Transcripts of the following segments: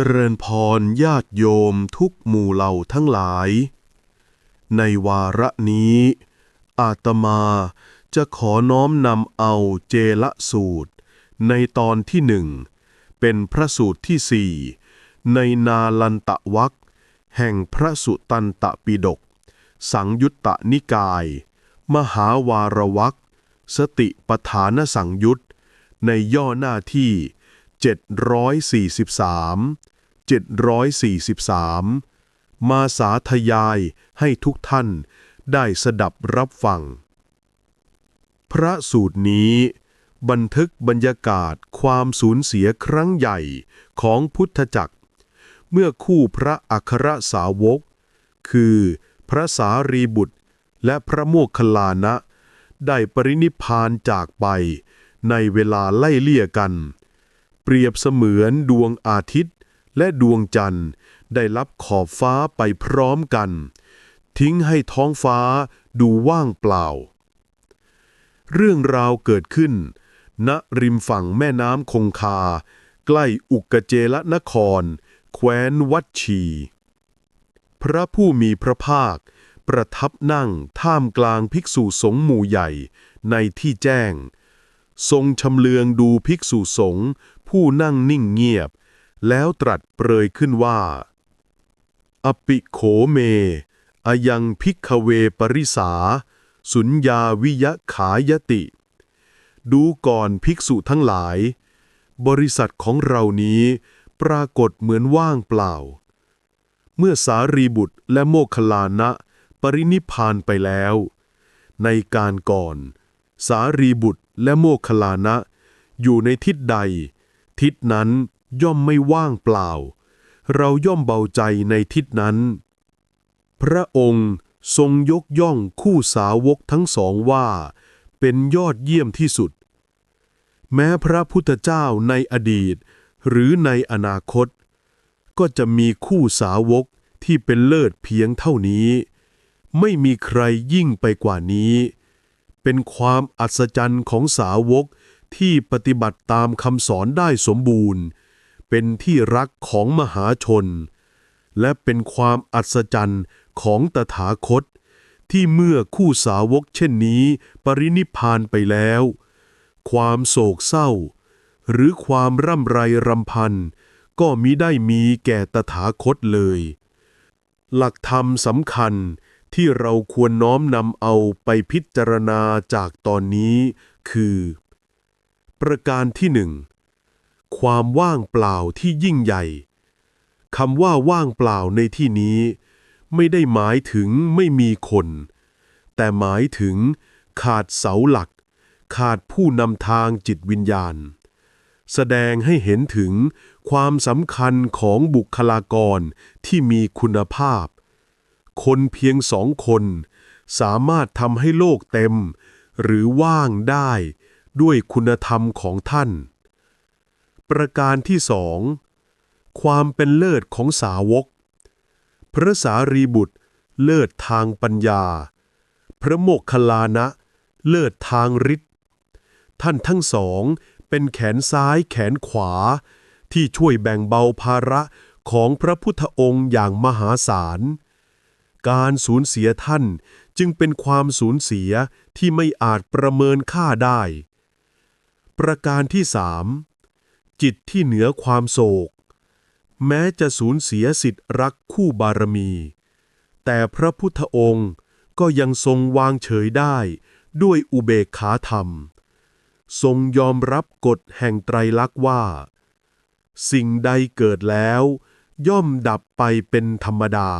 จริญพรญาติโยมทุกหมู่เหล่าทั้งหลาย ในวาระนี้ อาตมาจะขอน้อมนำเอาเจละสูตร ในตอนที่หนึ่ง เป็นพระสูตรที่สี่ในนาลันตะวักแห่งพระสุตันตปิฎกสังยุตตนิกาย มหาวารวักสติปฐานสังยุตในย่อหน้าที่ 743 743 มาสาธยายให้ทุกท่านได้สดับรับฟัง พระสูตรนี้ บันทึกบรรยากาศความสูญเสียครั้งใหญ่ของพุทธจักร เมื่อคู่พระอัครสาวก คือพระสารีบุตรและพระโมคคัลลานะ ได้ปรินิพพานจากไปในเวลาไล่เลี่ยกัน เปรียบเสมือนดวงอาทิตย์และดวงจันทร์ ได้รับขอบฟ้าไปพร้อมกัน ทิ้งให้ท้องฟ้าดูว่างเปล่า เรื่องราวเกิดขึ้น ณริมฝั่งแม่น้ำคงคา ใกล้อุกเจละนคร แคว้นวัดชี พระผู้มีพระภาค ประทับนั่งท่ามกลางภิกษุสงฆ์หมู่ใหญ่ในที่แจ้ง ทรงชำเลืองดูภิกษุสงฆ์ ผู้นั่งนิ่งเงียบ แล้วตรัสเปรยขึ้นว่า อปิโขเมอายังพิกขเวปริสา สุญญาวิยะขายติ ดูก่อนภิกษุทั้งหลาย บริษัทของเรานี้ปรากฏเหมือนว่างเปล่า เมื่อสารีบุตรและโมคคลลานะปรินิพานไปแล้ว ในการก่อน สารีบุตรและโมคคัลลานะ อยู่ในทิศใด ทิศนั้นย่อมไม่ว่างเปล่า เราย่อมเบาใจในทิศนั้น พระองค์ทรงยกย่องคู่สาวกทั้งสองว่า เป็นยอดเยี่ยมที่สุด แม้พระพุทธเจ้าในอดีต หรือในอนาคต ก็จะมีคู่สาวกที่เป็นเลิศเพียงเท่านี้ ไม่มีใครยิ่งไปกว่านี้ เป็นความอัศจรรย์ของสาวก ที่ปฏิบัติตามคำสอนได้สมบูรณ์ เป็นที่รักของมหาชน และเป็นความอัศจรรย์ของตถาคต ที่เมื่อคู่สาวกเช่นนี้ ปรินิพานไปแล้ว ความโศกเศร้า หรือความร่ำไรรำพันก็มิได้มีแก่ตถาคตเลย หลักธรรมสำคัญที่เราควรน้อมนำเอาไปพิจารณาจากตอนนี้คือ ประการที่หนึ่งความว่างเปล่าที่ยิ่งใหญ่คำว่าว่างเปล่าในที่นี้ ไม่ได้หมายถึงไม่มีคน แต่หมายถึงขาดเสาหลัก ขาดผู้นำทางจิตวิญญาณ แสดงให้เห็นถึงความสำคัญของบุคลากรที่มีคุณภาพ คนเพียงสองคน สามารถทำให้โลกเต็ม หรือว่างได้ ด้วยคุณธรรมของท่าน ประการที่สองความเป็นเลิศของสาวก พระสารีบุตร เลิศทางปัญญา พระโมคคัลลานะ เลิศทางฤทธิ์ท่านทั้งสองเป็นแขนซ้ายแขนขวา ที่ช่วยแบ่งเบาภาระของพระพุทธองค์อย่างมหาศาล การสูญเสียท่านจึงเป็นความสูญเสียที่ไม่อาจประเมินค่าได้ ประการที่สามจิตที่เหนือความโศก แม้จะสูญเสียสิทธิรักคู่บารมี แต่พระพุทธองค์ก็ยังทรงวางเฉยได้ด้วยอุเบกขาธรรม ทรงยอมรับกฎแห่งไตรลักษณ์ว่า สิ่งใดเกิดแล้ว ย่อมดับไปเป็นธรรมดา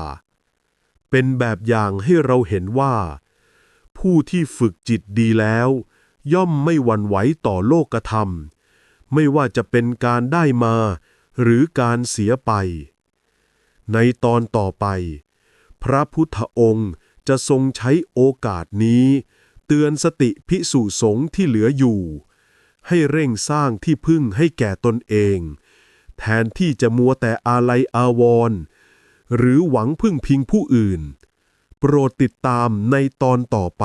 เป็นแบบอย่างให้เราเห็นว่า ผู้ที่ฝึกจิตดีแล้ว ย่อมไม่หวั่นไหวต่อโลกธรรม ไม่ว่าจะเป็นการได้มา หรือการเสียไป ในตอนต่อไป พระพุทธองค์จะทรงใช้โอกาสนี้ เตือนสติพิสุสงฆ์ที่เหลืออยู่ ให้เร่งสร้างที่พึ่งให้แก่ตนเอง แทนที่จะมัวแต่อาลัยอาวรณ์หรือหวังพึ่งพิงผู้อื่น โปรดติดตามในตอนต่อไป